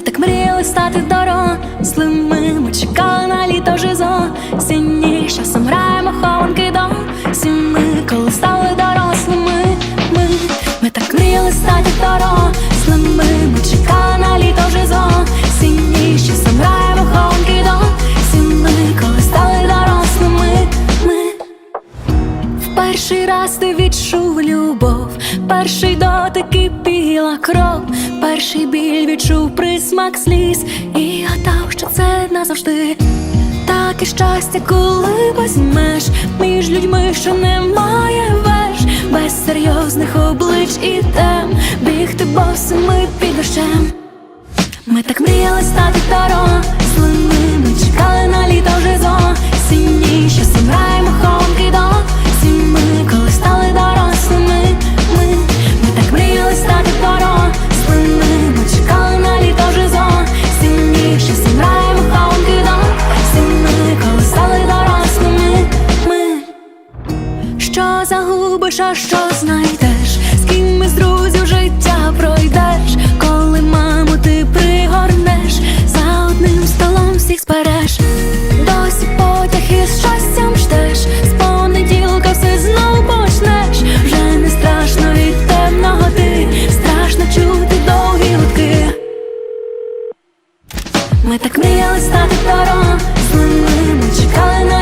Ми так мріяли стати здоровими, злими ми чекали на літо жизо, сині часом раз ти відчув любов, перший дотик і біла кров, перший біль відчув присмак сліз, і гадав, що це назавжди. Таке щастя, коли возьмеш між людьми, що немає веж, без серйозних облич і тем, бігти босими під дощем. Ми так загубиш, а що знайдеш, з ким ми з друзів життя пройдеш, коли маму ти пригорнеш, за одним столом всіх спереш, досі потяг із щастям ждеш, з понеділка все знов почнеш, вже не страшно від темного ти, страшно чути довгі гудки. Ми так мріяли стати дорогом, злими ми чекали на.